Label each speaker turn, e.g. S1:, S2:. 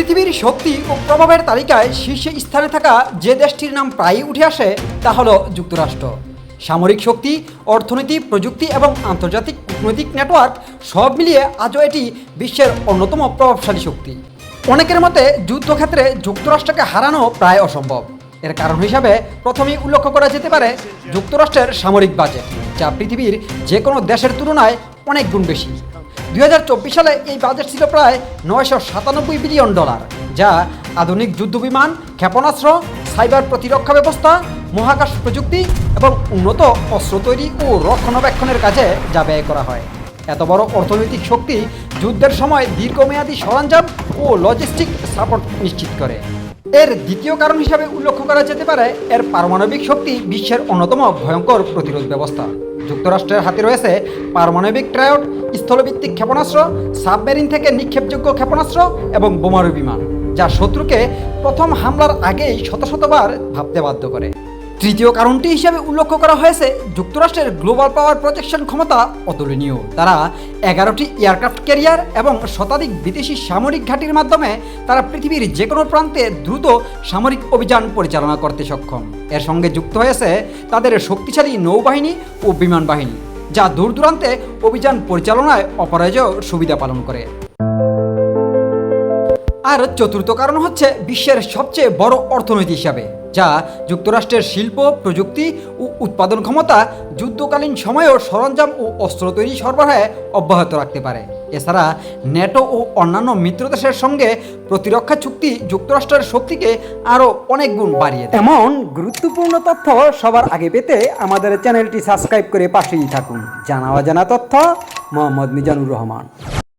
S1: পৃথিবীর শক্তি ও প্রভাবের তালিকায় শীর্ষে স্থানে থাকা যে দেশটির নাম প্রায়ই উঠে আসে, তা হলো যুক্তরাষ্ট্র। সামরিক শক্তি, অর্থনীতি, প্রযুক্তি এবং আন্তর্জাতিক কূটনৈতিক নেটওয়ার্ক সব মিলিয়ে আজও এটি বিশ্বের অন্যতম প্রভাবশালী শক্তি। অনেকের মতে যুদ্ধক্ষেত্রে যুক্তরাষ্ট্রকে হারানো প্রায় অসম্ভব। এর কারণ হিসাবে প্রথমেই উল্লেখ করা যেতে পারে যুক্তরাষ্ট্রের সামরিক বাজেট, যা পৃথিবীর যে কোনো দেশের তুলনায় অনেক গুণ বেশি। দুই হাজার চব্বিশ সালে এই বাজেট ছিল প্রায় নয়শো সাতানব্বই বিলিয়ন ডলার, যা আধুনিক যুদ্ধবিমান ক্ষেপণাস্ত্র, সাইবার প্রতিরক্ষা ব্যবস্থা, মহাকাশ প্রযুক্তি এবং উন্নত অস্ত্র তৈরি ও রক্ষণাবেক্ষণের কাজে যা ব্যয় করা হয়। এত বড় অর্থনৈতিক শক্তি যুদ্ধের সময় দীর্ঘমেয়াদী সরঞ্জাম ও লজিস্টিক সাপোর্ট নিশ্চিত করে। এর দ্বিতীয় কারণ হিসাবে উল্লেখ করা যেতে পারে, এর পারমাণবিক শক্তি বিশ্বের অন্যতম ভয়ঙ্কর প্রতিরোধ ব্যবস্থা। যুক্তরাষ্ট্রের হাতে রয়েছে পারমাণবিক ট্রায়ড, স্থলভিত্তিক ক্ষেপণাস্ত্র, সাবমেরিন থেকে নিক্ষেপযোগ্য ক্ষেপণাস্ত্র এবং বোমারু বিমান, যা শত্রুকে প্রথম হামলার আগেই শত শতবার ভাবতে বাধ্য করে। তৃতীয় কারণটি হিসেবে উল্লেখ করা হয়েছে, যুক্তরাষ্ট্রের গ্লোবাল পাওয়ার প্রজেকশন ক্ষমতা অতুলনীয়। তারা এগারোটি এয়ারক্রাফট ক্যারিয়ার এবং শতাধিক বিদেশি সামরিক ঘাঁটির মাধ্যমে তারা পৃথিবীর যে কোনো প্রান্তে দ্রুত সামরিক অভিযান পরিচালনা করতে সক্ষম। এর সঙ্গে যুক্ত হয়েছে তাদের শক্তিশালী নৌবাহিনী ও বিমান বাহিনী, যা দূর দূরান্তে অভিযান পরিচালনায় অপরাজয় সুবিধা পালন করে। আর চতুর্থ কারণ হচ্ছে বিশ্বের সবচেয়ে বড় অর্থনীতি হিসাবে। যা যুক্তরাষ্ট্রের শিল্প, প্রযুক্তি ও উৎপাদন ক্ষমতা যুদ্ধকালীন সময়েও সরঞ্জাম ও অস্ত্র তৈরি সরবরাহে অব্যাহত রাখতে পারে। এছাড়া ন্যাটো ও অন্যান্য মিত্র দেশের সঙ্গে প্রতিরক্ষা চুক্তি যুক্তরাষ্ট্রের শক্তিকে আরও অনেক গুণ বাড়িয়ে। এমন গুরুত্বপূর্ণ তথ্য সবার আগে পেতে আমাদের চ্যানেলটি সাবস্ক্রাইব করে পাশেই থাকুন। জানা অজানা তথ্য, মোহাম্মদ মিজানুর রহমান।